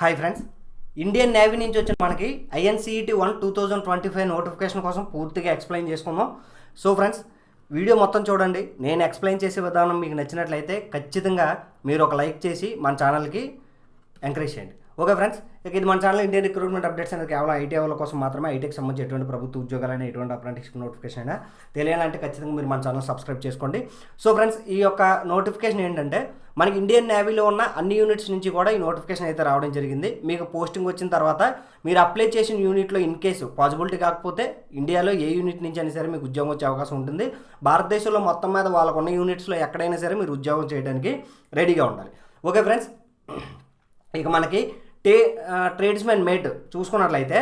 Hi friends Indian navy నుంచి వచ్చిన మనకి INCET one two thousand twenty five notification కోసం పూర్తిగా ఎక్స్ప్లెయిన్ చేసుకుందాం. సో ఫ్రెండ్స్ వీడియో మొత్తం చూడండి. నేను ఎక్స్ప్లెయిన్ చేసే విధానం మీకు నచ్చినట్లయితే ఖచ్చితంగా మీరు ఒక లైక్ చేసి మన ఛానల్కి ఎంకరేజ్ చేయండి. ఓకే ఫ్రెండ్స్ ఇక ఇది మన ఛానల్ ఇండియన్ రిక్రూట్మెంట్ అప్డేట్స్ అనేది కేవలం ఐటీ వాళ్ళ కోసం మాత్రమే. ఐటీకి సంబంధించి ఎటువంటి ప్రభుత్వ ఉద్యోగాలైనా ఎటువంటి అప్రెంటిస్ నోటిఫికేషన్ అయినా తెలియాలంటే ఖచ్చితంగా మీరు మన ఛానల్ సబ్స్క్రైబ్ చేసుకోండి. సో ఫ్రెండ్స్ ఈ యొక్క నోటిఫికేషన్ ఏంటంటే మనకి ఇండియన్ నేవీలో ఉన్న అన్ని యూనిట్స్ నుంచి కూడా ఈ నోటిఫికేషన్ అయితే రావడం జరిగింది. మీకు పోస్టింగ్ వచ్చిన తర్వాత మీరు అప్లై చేసిన యూనిట్లో ఇన్ కేసు పాసిబిలిటీ కాకపోతే ఇండియాలో ఏ యూనిట్ నుంచి అయినా సరే మీకు ఉద్యోగం వచ్చే అవకాశం ఉంటుంది. భారతదేశంలో మొత్తం మీద వాళ్ళకున్న యూనిట్స్లో ఎక్కడైనా సరే మీరు ఉద్యోగం చేయడానికి రెడీగా ఉండాలి. ఓకే ఫ్రెండ్స్ ఇక మనకి టే ట్రేడ్స్మెన్ మేట్ చూసుకున్నట్లయితే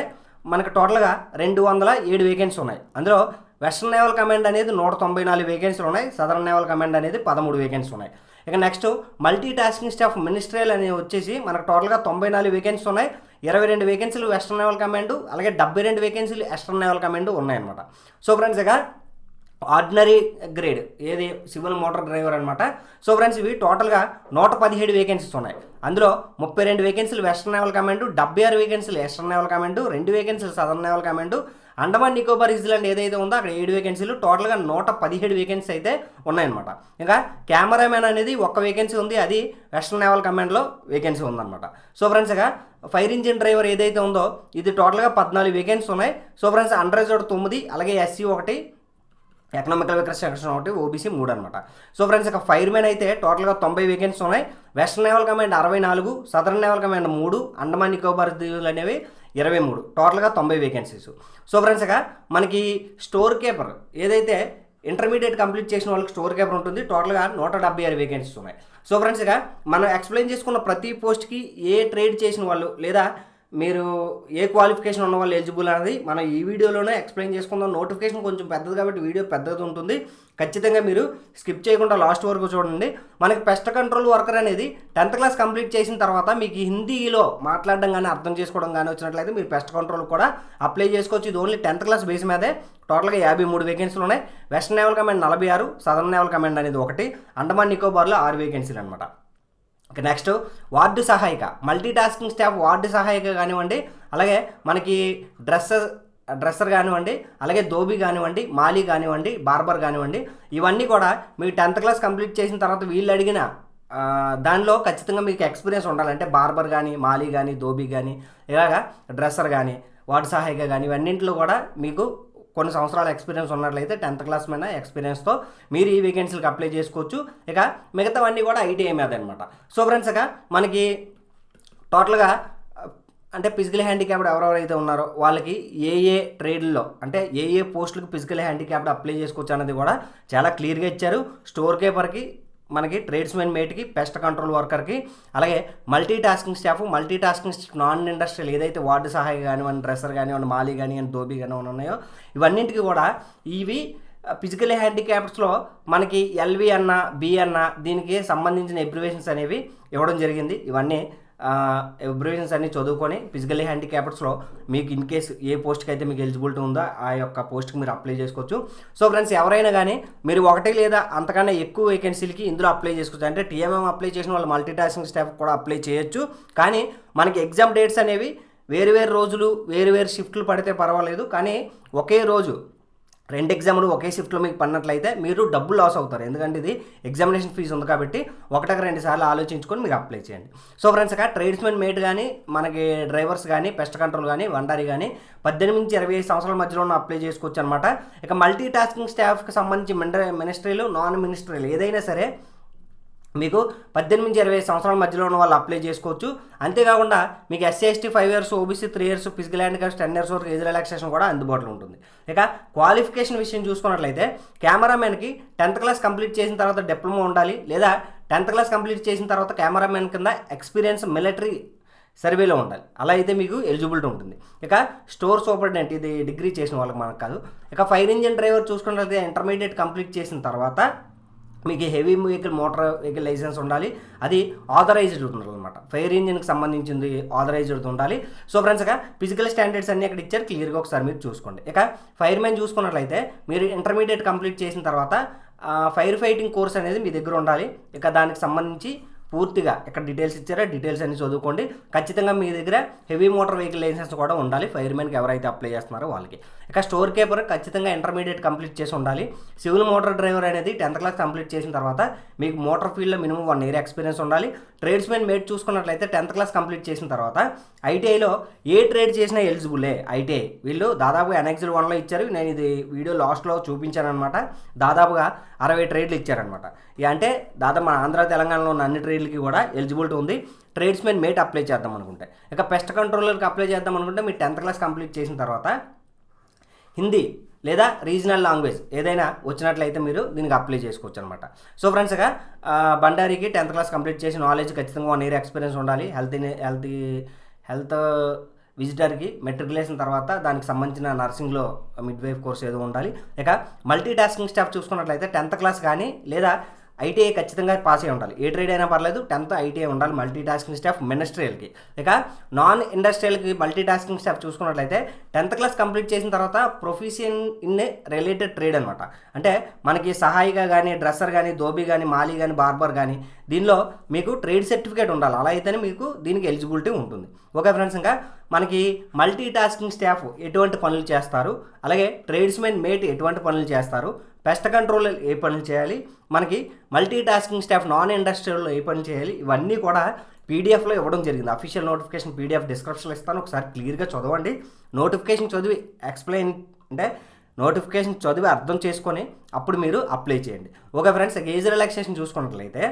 మనకు టోటల్గా రెండు వందల ఏడు వేకెన్సీ ఉన్నాయి. అందులో వెస్ట్రన్ నేవల్ కమాండ్ అనేది నూట తొంభై నాలుగు వేకెన్సీలు ఉన్నాయి. సదరన్ నేవల్ కమాండ్ అనేది పదమూడు వేకెన్సీ ఉన్నాయి. ఇక next multi tasking staff ministerial అనేది వచ్చేసి మనకు టోటల్గా తొంభై నాలుగు వేకెన్సీ ఉన్నాయి. ఇరవై రెండు వేకెన్సీలు వెస్ట్రన్ నేవల్ కమాండ్ అలాగే డెబ్బై రెండు వేకెన్సీలు వెస్ట్రన్ నేవల్ కమాండ్ ఉన్నాయన్నమాట. సో ఫ్రెండ్స్ ఇక ఆర్డినరీ గ్రేడ్ ఏది? సివిల్ మోటార్ డ్రైవర్ అనమాట సో ఫ్రెండ్స్ ఇవి టోటల్గా నూట పదిహేడు వేకెన్సీస్ ఉన్నాయి. అందులో ముప్పై రెండు వేకెన్సీలు వెస్ట్రన్ నేవల్ కమాండ్ డెబ్బై ఆరు వేకెన్సీలు వెస్ట్రన్ నేవల్ కమాండ్ రెండు వేకెన్సీలు southern naval command. Andaman Nicobar island ఏదైతే ఉందో అక్కడ ఏడు వేకెన్సీలు టోటల్గా నూట పదిహేడు వేకెన్సీ అయితే ఉన్నాయన్నమాట. ఇంకా కెమెరామెన్ అనేది ఒక్క వేకెన్సీ ఉంది అది వెస్ట్రన్ నేవల్ కమాండ్లో వేకెన్సీ ఉందన్నమాట. సో ఫ్రెండ్స్ ఇక ఫైర్ ఇంజిన్ డ్రైవర్ ఏదైతే ఉందో ఇది టోటల్గా పద్నాలుగు వేకెన్సీ ఉన్నాయి. సో ఫ్రెండ్స్ అండర్ తొమ్మిది అలాగే ఎస్సీ ఒకటి ఎకనామికల్ వికర్స్ సెక్షన్ ఒకటి ఓబీసీ మూడు అనమాట సో ఫ్రెండ్స్ ఇక ఫైర్మెన్ అయితే టోటల్గా తొంభై వేకెన్సీ ఉన్నాయి. వెస్ట్రన్ నేవల్ కమాండ్ అరవై నాలుగు సదరన్ నేవల్ కమాండ్ మూడు అండమాన్ నికోబార్ దీవులు అనేవి ఇరవై మూడు. టోటల్గా తొంభై వేకెన్సీస్ సో ఫ్రెండ్స్ ఇక మనకి స్టోర్ కీపర్ ఏదైతే ఇంటర్మీడియట్ కంప్లీట్ చేసిన వాళ్ళకి స్టోర్ కీపర్ ఉంటుంది టోటల్గా నూట డెబ్బై ఆరు వేకెన్సీస్ ఉన్నాయి. సో ఫ్రెండ్స్ ఇక మనం ఎక్స్ప్లెయిన్ చేసుకున్న ప్రతి పోస్ట్కి ఏ ట్రేడ్ చేసిన వాళ్ళు లేదా మీరు ఏ క్వాలిఫికేషన్ ఉన్న వాళ్ళు ఎలిజిబుల్ అనేది మనం ఈ వీడియోలోనే ఎక్స్ప్లెయిన్ చేసుకుందాం. నోటిఫికేషన్ కొంచెం పెద్దది కాబట్టి వీడియో పెద్దది ఉంటుంది. ఖచ్చితంగా మీరు స్కిప్ చేయకుండా లాస్ట్ వరకు చూడండి. మనకి పెస్ట్ కంట్రోల్ వర్కర్ అనేది టెన్త్ క్లాస్ కంప్లీట్ చేసిన తర్వాత మీకు హిందీలో మాట్లాడడం కానీ అర్థం చేసుకోవడం కానీ వచ్చినట్లయితే మీరు పెస్ట్ కంట్రోల్ కూడా అప్లై చేసుకోవచ్చు. ఇది ఓన్లీ టెన్త్ క్లాస్ బేస్ మీదే. టోటల్గా యాభై మూడు వేకెన్సీలు ఉన్నాయి. వెస్ట్రన్ నేవల్ కమాండ్ నలభై ఆరు సదర్న్ నేవల్ కమాండ్ అనేది ఒకటి అండమాన్ నికోబార్లో ఆరు వేకెన్సీలు అనమాట ఇక నెక్స్ట్ వార్డు సహాయక. మల్టీ టాస్కింగ్ స్టాఫ్ వార్డు సహాయక కానివ్వండి అలాగే మనకి డ్రెస్సర్ డ్రెస్సర్ కానివ్వండి అలాగే ధోబి కానివ్వండి మాలీ కానివ్వండి బార్బర్ కానివ్వండి ఇవన్నీ కూడా మీరు టెన్త్ క్లాస్ కంప్లీట్ చేసిన తర్వాత వీళ్ళు అడిగిన దానిలో ఖచ్చితంగా మీకు ఎక్స్పీరియన్స్ ఉండాలంటే బార్బర్ కానీ మాలీ కానీ ధోబీ కానీ ఇలాగా డ్రెస్సర్ కానీ వార్డు సహాయక కానీ ఇవన్నింటిలో కూడా మీకు కొన్ని సంవత్సరాల ఎక్స్పీరియన్స్ ఉన్నట్లయితే టెన్త్ క్లాస్ మీద ఎక్స్పీరియన్స్తో మీరు ఈ వేకెన్సీలకు అప్లై చేసుకోవచ్చు. ఇక మిగతావన్నీ కూడా ఐటీఐ మీద అనమాట సో ఫ్రెండ్స్ ఇక మనకి టోటల్గా అంటే ఫిజికల్ హ్యాండిక్యాప్డ్ ఎవరెవరైతే ఉన్నారో వాళ్ళకి ఏ ఏ ట్రేడ్లో అంటే ఏ ఏ పోస్టులకు ఫిజికల్ హ్యాండిక్యాప్డ్ అప్లై చేసుకోవచ్చు అనేది కూడా చాలా క్లియర్గా ఇచ్చారు. స్టోర్ కీపర్కి మనకి ట్రేడ్స్మెన్ మేట్కి పెస్ట్ కంట్రోల్ వర్కర్కి అలాగే multi tasking staff multi tasking non industrial ఏదైతే వార్డు సహాయ కానివ్వండి డ్రెస్సర్ కానివ్వండి మాలీ కానివ్వండి దోబీ కానివ్వండి ఉన్నాయో ఇవన్నింటికి కూడా ఇవి ఫిజికల్ హ్యాండిక్యాప్స్లో మనకి ఎల్వి అన్న బి అన్న దీనికి సంబంధించిన ఎబ్రివేషన్స్ అనేవి ఇవ్వడం జరిగింది. ఇవన్నీ ఎబ్రివేషన్స్ అన్ని చదువుకొని ఫిజికల్లీ హ్యాండిక్యాప్స్లో మీకు ఇన్ కేస్ ఏ పోస్ట్కి అయితే మీకు ఎలిజిబిలిటీ ఉందో ఆ యొక్క పోస్ట్కి మీరు అప్లై చేసుకోవచ్చు. సో ఫ్రెండ్స్ ఎవరైనా కానీ మీరు ఒకటి లేదా అంతకన్నా ఎక్కువ వేకెన్సీలకి ఇందులో అప్లై చేసుకోవచ్చు. అంటే టీఎంఎం అప్లై చేసిన వాళ్ళు మల్టీ టాస్కింగ్ స్టాఫ్ కూడా అప్లై చేయొచ్చు. కానీ మనకి ఎగ్జామ్ డేట్స్ అనేవి వేరు వేరు రోజులు వేరు వేరు షిఫ్ట్లు పడితే పర్వాలేదు. కానీ ఒకే రోజు రెండు ఎగ్జామ్లు ఒకే షిఫ్ట్లో మీకు పన్నట్లయితే మీరు డబ్బు లాస్ అవుతారు. ఎందుకంటే ఇది ఎగ్జామినేషన్ ఫీజు ఉంది కాబట్టి ఒకటక రెండు సార్లు ఆలోచించుకొని మీరు అప్లై చేయండి. సో ఫ్రెండ్స్ ఇక ట్రేడ్స్మెన్ మేట్ కానీ మనకి డ్రైవర్స్ కానీ పెస్ట్ కంట్రోల్ కానీ వండారి కానీ పద్దెనిమిది నుంచి ఇరవై ఐదు సంవత్సరాల మధ్యలో ఉన్న అప్లై చేసుకోవచ్చు అనమాట ఇక మల్టీ టాస్కింగ్ స్టాఫ్కి సంబంధించి మినిస్ట్రీలు నాన్ మినిస్ట్రీలు ఏదైనా సరే మీకు పద్దెనిమిది నుంచి ఇరవై సంవత్సరాల మధ్యలో ఉన్న వాళ్ళు అప్లై చేసుకోవచ్చు. అంతేకాకుండా మీకు SC ST five years OBC three years physical handicaps ten years వరకు ఏజ్ రిలాక్సేషన్ కూడా అందుబాటులో ఉంటుంది. ఇక క్వాలిఫికేషన్ విషయం చూసుకున్నట్లయితే కెమెరామెన్కి టెన్త్ క్లాస్ కంప్లీట్ చేసిన తర్వాత డిప్లొమా ఉండాలి లేదా టెన్త్ క్లాస్ కంప్లీట్ చేసిన తర్వాత కెమెరామెన్ కింద ఎక్స్పీరియన్స్ మిలిటరీ సర్వేలో ఉండాలి. అలా అయితే మీకు ఎలిజిబిలిటీ ఉంటుంది. ఇక స్టోర్ సూపరింటెండెంట్ ఇది డిగ్రీ చేసిన వాళ్ళకి మనకు కాదు. ఇక ఫైర్ ఇంజిన్ డ్రైవర్ చూసుకున్నట్లయితే ఇంటర్మీడియట్ కంప్లీట్ చేసిన తర్వాత మీకు heavy vehicle motor vehicle licence ఉండాలి. అది ఆథరైజ్డ్ ఉండాలన్నమాట ఫైర్ ఇంజిన్కి సంబంధించింది ఆథరైజ్డ్ ఉండాలి. సో ఫ్రెండ్స్ ఇక ఫిజికల్ స్టాండర్డ్స్ అన్ని అక్కడ ఇచ్చారు. క్లియర్గా ఒకసారి మీరు చూసుకోండి. ఇక ఫైర్ మ్యాన్ చూసుకున్నట్లయితే మీరు ఇంటర్మీడియట్ కంప్లీట్ చేసిన తర్వాత ఫైర్ ఫైటింగ్ కోర్స్ అనేది మీ దగ్గర ఉండాలి. ఇక దానికి సంబంధించి పూర్తిగా ఇక్కడ డీటెయిల్స్ ఇచ్చారో డీటెయిల్స్ అన్ని చదువుకోండి. ఖచ్చితంగా మీ దగ్గర హెవీ మోటార్ వెహికల్ లైసెన్స్ కూడా ఉండాలి. ఫైర్మెన్కి ఎవరైతే అప్లై చేస్తున్నారో వాళ్ళకి. ఇక స్టోర్ కీపర్ ఖచ్చితంగా ఇంటర్మీడియట్ కంప్లీట్ చేసి ఉండాలి. సివిల్ మోటార్ డ్రైవర్ అనేది టెన్త్ క్లాస్ కంప్లీట్ చేసిన తర్వాత మీకు మోటార్ ఫీల్డ్లో మినిమం వన్ ఇయర్ ఎక్స్పీరియన్స్ ఉండాలి. ట్రేడ్స్మెన్ మేట్ చూసుకున్నట్లయితే టెన్త్ క్లాస్ కంప్లీట్ చేసిన తర్వాత ఐటీఐలో ఏ ట్రేడ్ చేసినా ఎలిజిబులే ఐటీఐ వీళ్ళు దాదాపుగా ఎన్ఎక్సిల్ వన్లో ఇచ్చారు. నేను ఇది వీడియో లాస్ట్లో చూపించాను అనమాట దాదాపుగా అరవై ట్రేడ్లు ఇచ్చారనమాట ఇక అంటే దాదాపు మన ఆంధ్ర తెలంగాణలో ఉన్న అన్ని ట్రేడ్లకి కూడా ఎలిజిబిలిటీ ఉంది. ట్రేడ్స్మెన్ మేట్ అప్లై చేద్దాం అనుకుంటే. ఇక పెస్ట్ కంట్రోలర్కి అప్లై చేద్దాం అనుకుంటే మీరు టెన్త్ క్లాస్ కంప్లీట్ చేసిన తర్వాత హిందీ లేదా రీజనల్ లాంగ్వేజ్ ఏదైనా వచ్చినట్లయితే మీరు దీనికి అప్లై చేసుకోవచ్చు అనమాట సో ఫ్రెండ్స్గా బండారికి టెన్త్ క్లాస్ కంప్లీట్ చేసి నాలెడ్జ్ ఖచ్చితంగా వన్ ఇయర్ ఎక్స్పీరియన్స్ ఉండాలి. హెల్త్ హెల్త్ హెల్త్ విజిటర్కి మెట్రికులేషన్ తర్వాత దానికి సంబంధించిన నర్సింగ్లో మిడ్ వైఫ్ కోర్స్ ఏదో ఉండాలి. ఇక మల్టీ టాస్కింగ్ స్టాఫ్ చూసుకున్నట్లయితే టెన్త్ క్లాస్ కానీ లేదా ఐటీఐ ఖచ్చితంగా పాస్ అయి ఉండాలి. ఏ ట్రేడ్ అయినా పర్లేదు టెన్త్ ఐటీఐ ఉండాలి మల్టీ టాస్కింగ్ స్టాఫ్ మినిస్ట్రియల్కి ఇక నాన్ ఇండస్ట్రియల్కి మల్టీ టాస్కింగ్ స్టాఫ్ చూసుకున్నట్లయితే టెన్త్ క్లాస్ కంప్లీట్ చేసిన తర్వాత ప్రొఫెషన్ ఇన్ రిలేటెడ్ ట్రేడ్ అనమాట అంటే మనకి సహాయిగా కానీ డ్రెస్సర్ కానీ దోబీ కానీ మాలీ కానీ బార్బర్ కానీ దీనిలో మీకు ట్రేడ్ సర్టిఫికేట్ ఉండాలి. అలా అయితేనే మీకు దీనికి ఎలిజిబిలిటీ ఉంటుంది. ఓకే ఫ్రెండ్స్ ఇంకా మనకి మల్టీ టాస్కింగ్ స్టాఫ్ ఎటువంటి పనులు చేస్తారు? అలాగే ట్రేడ్స్మెన్ మేట్ ఎటువంటి పనులు చేస్తారు? పెస్ట్ కంట్రోల్ ఏ పనులు చేయాలి? మనకి మల్టీ టాస్కింగ్ స్టాఫ్ నాన్ ఇండస్ట్రియల్లో ఏ పనులు చేయాలి? ఇవన్నీ కూడా పీడిఎఫ్లో ఇవ్వడం జరిగింది. అఫీషియల్ నోటిఫికేషన్ పీడిఎఫ్ డిస్క్రిప్షన్లో ఇస్తాను. ఒకసారి క్లియర్గా చదవండి. నోటిఫికేషన్ చదివి ఎక్స్ప్లెయిన్ అంటే నోటిఫికేషన్ చదివి అర్థం చేసుకొని అప్పుడు మీరు అప్లై చేయండి. ఓకే ఫ్రెండ్స్ ఏజ్ రిలాక్సేషన్ చూసుకున్నట్లయితే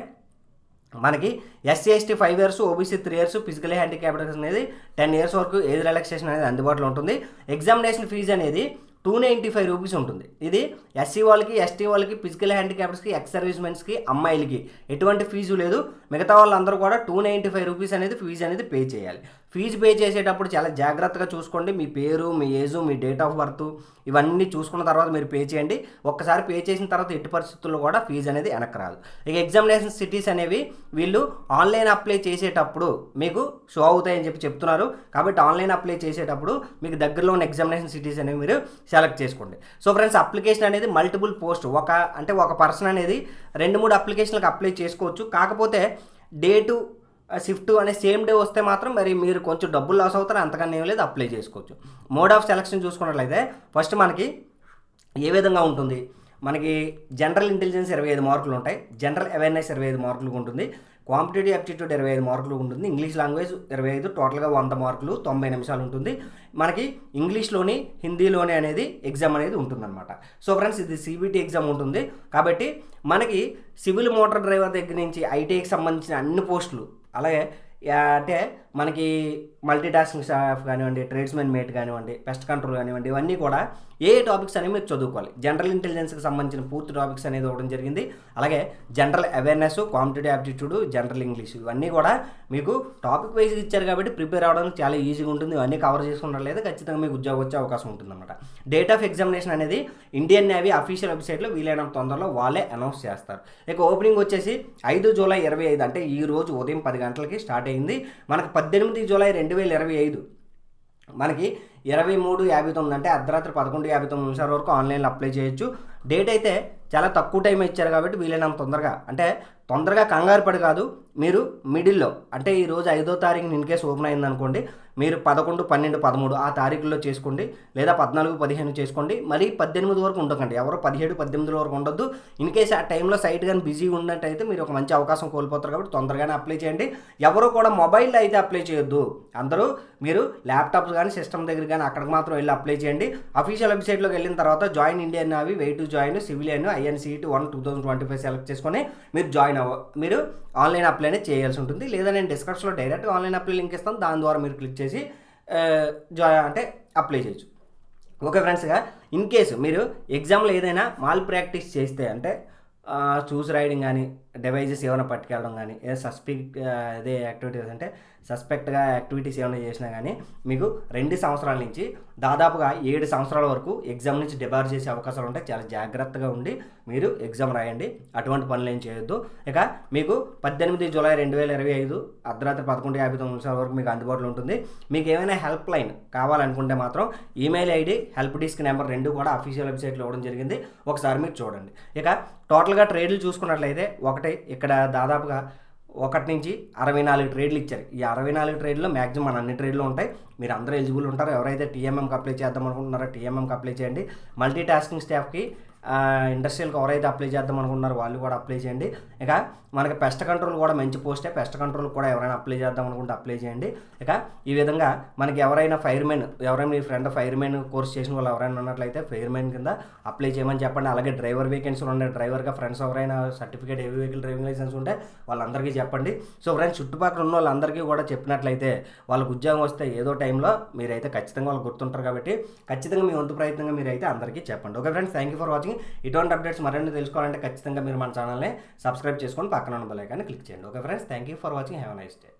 మనకి SC ST five years OBC three years physical handicapped అనేది టెన్ ఇయర్స్ వరకు ఏజ్ రిలాక్సేషన్ అనేది అందుబాటులో ఉంటుంది. ఎగ్జామినేషన్ ఫీజు అనేది టూ నైంటీ ఫైవ్ రూపీస్ ఉంటుంది. ఇది ఎస్సీ వాళ్ళకి ఎస్టీ వాళ్ళకి ఫిజికల్ హ్యాండిక్యాప్స్కి ఎక్స్ సర్వీస్ మెన్స్కి అమ్మాయిలకి. ఎటువంటి ఫీజు లేదు. మిగతా వాళ్ళందరూ కూడా టూ నైంటీ ఫైవ్ రూపీస్ అనేది ఫీజు అనేది పే చేయాలి. ఫీజు పే చేసేటప్పుడు చాలా జాగ్రత్తగా చూసుకోండి. మీ పేరు మీ ఏజు మీ డేట్ ఆఫ్ బర్త్ ఇవన్నీ చూసుకున్న తర్వాత మీరు పే చేయండి. ఒక్కసారి పే చేసిన తర్వాత ఎట్టి పరిస్థితుల్లో కూడా ఫీజు అనేది వెనక్కి రాదు. ఇక ఎగ్జామినేషన్ సిటీస్ అనేవి వీళ్ళు ఆన్లైన్ అప్లై చేసేటప్పుడు మీకు షో అవుతాయని చెప్పి చెప్తున్నారు. కాబట్టి ఆన్లైన్ అప్లై చేసేటప్పుడు మీకు దగ్గరలో ఉన్న ఎగ్జామినేషన్ సిటీస్ అనేవి మీరు సెలెక్ట్ చేసుకోండి. సో ఫ్రెండ్స్ అప్లికేషన్ అనేది మల్టిపుల్ పోస్ట్. ఒక అంటే ఒక పర్సన్ అనేది రెండు మూడు అప్లికేషన్లకు అప్లై చేసుకోవచ్చు. కాకపోతే డేటు షిఫ్ట్ అనే సేమ్ డే వస్తే మాత్రం మరి మీరు కొంచెం డబ్బులు లాస్ అవుతారు అంతకన్నా ఏం లేదు అప్లై చేసుకోవచ్చు. మోడ్ ఆఫ్ సెలక్షన్ చూసుకున్నట్లయితే ఫస్ట్ మనకి ఏ విధంగా ఉంటుంది? మనకి జనరల్ ఇంటెలిజెన్స్ ఇరవై ఐదు మార్కులు ఉంటాయి. జనరల్ అవేర్నెస్ ఇరవై ఐదు మార్కులు ఉంటుంది. కాంపిటేటివ్ యాప్టిట్యూడ్ ఇరవై ఐదు మార్కులు ఉంటుంది. ఇంగ్లీష్ లాంగ్వేజ్ ఇరవై ఐదు టోటల్గా వంద మార్కులు తొంభై నిమిషాలు ఉంటుంది. మనకి ఇంగ్లీష్లోని హిందీలోని అనేది ఎగ్జామ్ అనేది ఉంటుందన్నమాట. సో ఫ్రెండ్స్ ఇది సిబిటి ఎగ్జామ్ ఉంటుంది. కాబట్టి మనకి సివిల్ మోటార్ డ్రైవర్ దగ్గర నుంచి ఐటీఐకి సంబంధించిన అన్ని పోస్టులు అలాగే అంటే మనకి మల్టీ టాస్కింగ్ స్టాఫ్ కానివ్వండి ట్రేడ్స్మెన్ మేట్ కానివ్వండి పెస్ట్ కంట్రోల్ కానివ్వండి ఇవన్నీ కూడా ఏ టాపిక్స్ అనేవి మీరు చదువుకోవాలి. జనరల్ ఇంటెలిజెన్స్కి సంబంధించిన పూర్తి టాపిక్స్ అనేది ఇవ్వడం జరిగింది. అలాగే general awareness competitive aptitude general English ఇవన్నీ కూడా మీకు టాపిక్ వైజ్ ఇచ్చారు కాబట్టి ప్రిపేర్ అవ్వడానికి చాలా ఈజీగా ఉంటుంది. ఇవన్నీ కవర్ చేసుకున్నట్లయితే ఖచ్చితంగా మీకు ఉద్యోగం వచ్చే అవకాశం ఉంటుందన్నమాట. డేట్ ఆఫ్ ఎగ్జామినేషన్ అనేది ఇండియన్ నేవీ అఫీషియల్ వెబ్సైట్లో వీలైనంత తొందరలో వాళ్ళే అనౌన్స్ చేస్తారు. ఇక ఓపెనింగ్ వచ్చేసి ఐదు జూలై ఇరవై ఐదు అంటే ఈ రోజు ఉదయం పది గంటలకి స్టార్ట్ అయింది. మనకు పది పద్దెనిమిది జూలై రెండు వేల ఇరవై ఐదు. మనకి ఇరవై మూడు యాభై తొమ్మిది అంటే అర్ధరాత్రి పదకొండు యాభై తొమ్మిది నిమిషాల వరకు ఆన్లైన్లో అప్లై చేయొచ్చు. డేట్ అయితే చాలా తక్కువ టైం ఇచ్చారు కాబట్టి వీలైనంత తొందరగా అంటే తొందరగా కంగారు పడి కాదు. మీరు మిడిల్లో అంటే ఈ రోజు ఐదో తారీఖు ఇన్ కేసు ఓపెన్ అయిందనుకోండి మీరు పదకొండు పన్నెండు పదమూడు ఆ తారీఖుల్లో చేసుకోండి లేదా పద్నాలుగు పదిహేను చేసుకోండి మరి పద్దెనిమిది వరకు ఉండకండి. ఎవరో పదిహేడు పద్దెనిమిది వరకు ఉండొద్దు. ఇన్కేస్ ఆ టైంలో సైట్ కానీ బిజీ ఉన్నట్టయితే మీరు ఒక మంచి అవకాశం కోల్పోతారు కాబట్టి తొందరగానే అప్లై చేయండి. ఎవరు కూడా మొబైల్లో అయితే అప్లై చేయొద్దు. అందరూ మీరు ల్యాప్టాప్స్ కానీ సిస్టమ్ దగ్గర కానీ అక్కడికి మాత్రం వెళ్ళి అప్లై చేయండి. అఫీషియల్ వెబ్సైట్లోకి వెళ్ళిన తర్వాత join Indian navy wait to join civilian INCET one two thousand twenty five select చేసుకొని మీరు జాయిన్ అవ్వ మీరు ఆన్లైన్ అప్లై అనేది చేయాల్సి ఉంటుంది. లేదా నేను డిస్క్రిప్షన్లో డైరెక్ట్ ఆన్లైన్ అప్లై లింక్ ఇస్తాను. దాని ద్వారా మీరు క్లిక్ చేసి జాయిన్ అంటే అప్లై చేయొచ్చు. ఓకే ఫ్రెండ్స్గా ఇన్ కేసు మీరు ఎగ్జామ్లో ఏదైనా మాల్ ప్రాక్టీస్ చేస్తే అంటే చూస్ రైడింగ్ కానీ డివైజెస్ ఏమైనా పట్టుకెళ్ళడం కానీ ఏదైనా సస్పెక్ట్ అదే యాక్టివిటీస్ అంటే సస్పెక్ట్గా యాక్టివిటీస్ ఏమైనా చేసినా కానీ మీకు రెండు సంవత్సరాల నుంచి దాదాపుగా ఏడు సంవత్సరాల వరకు ఎగ్జామ్ నుంచి డిబార్ చేసే అవకాశాలు ఉంటాయి. చాలా జాగ్రత్తగా ఉండి మీరు ఎగ్జామ్ రాయండి. అటువంటి పనులు ఏం చేయొద్దు. ఇక మీకు పద్దెనిమిది జూలై రెండు వేల ఇరవై ఐదు అర్ధరాత్రి పదకొండు యాభై తొమ్మిది నిమిషాల వరకు మీకు అందుబాటులో ఉంటుంది. మీకు ఏమైనా హెల్ప్ లైన్ కావాలనుకుంటే మాత్రం email ID help desk number రెండు కూడా అఫీషియల్ వెబ్సైట్లో ఇవ్వడం జరిగింది. ఒకసారి మీరు చూడండి. ఇక టోటల్గా ట్రేడ్లు చూసుకున్నట్లయితే ఒకటి ఇక్కడ దాదాపుగా ఒకటి నుంచి అరవై నాలుగు ట్రేడ్లు ఇచ్చారు. ఈ అరవై నాలుగు ట్రేడ్లో మ్యాక్సిమం అన్ని ట్రేడ్లు ఉంటాయి. మీరు అందరూ ఎలిజిబుల్ ఉంటారు. ఎవరైతే టీఎంఎంకి అప్లై చేద్దాం అనుకుంటున్నారో టీఎంఎంకి అప్లై చేయండి. మల్టీ టాస్కింగ్ స్టాఫ్కి ఇండస్ట్రియల్కి ఎవరైతే అప్లై చేద్దాం అనుకుంటున్నారు వాళ్ళు కూడా అప్లై చేయండి. ఇక మనకి పెస్ట్ కంట్రోల్ కూడా మంచి పోస్టే పెస్ట్ కంట్రోల్ కూడా ఎవరైనా అప్లై చేద్దాం అనుకుంటే అప్లై చేయండి. ఇక ఈ విధంగా మనకి ఎవరైనా ఫైర్మెన్ ఎవరైనా మీ ఫ్రెండ్ ఫైర్మెన్ కోర్స్ చేసిన వాళ్ళు ఎవరైనా ఉన్నట్లయితే ఫైర్మెన్ కింద అప్లై చేయమని చెప్పండి. అలాగే డ్రైవర్ వేకెన్సీలు ఉన్నాయి డ్రైవర్గా ఫ్రెండ్స్ ఎవరైనా certificate heavy vehicle driving licence ఉంటే వాళ్ళందరికీ చెప్పండి. సో ఫ్రెండ్స్ చుట్టుపక్కల ఉన్న వాళ్ళందరికీ కూడా చెప్పినట్లయితే వాళ్ళకు ఉద్యోగం వస్తే ఏదో టైంలో మీరైతే ఖచ్చితంగా వాళ్ళు గుర్తుంటారు కాబట్టి ఖచ్చితంగా మీ వంతు ప్రయత్నంగా మీరైతే అందరికీ చెప్పండి. Okay friends thank you for watching ఇటువంటి అప్డేట్స్ మరిన్ని తెలుసుకోవాలంటే ఖచ్చితంగా మీరు మన ఛానల్ని సబ్స్క్రైబ్ చేసుకొని పక్కన ఉన్న బెల్ ఐకాన్ని క్లిక్ చేయండి. Okay friends thank you for watching. Have nice day.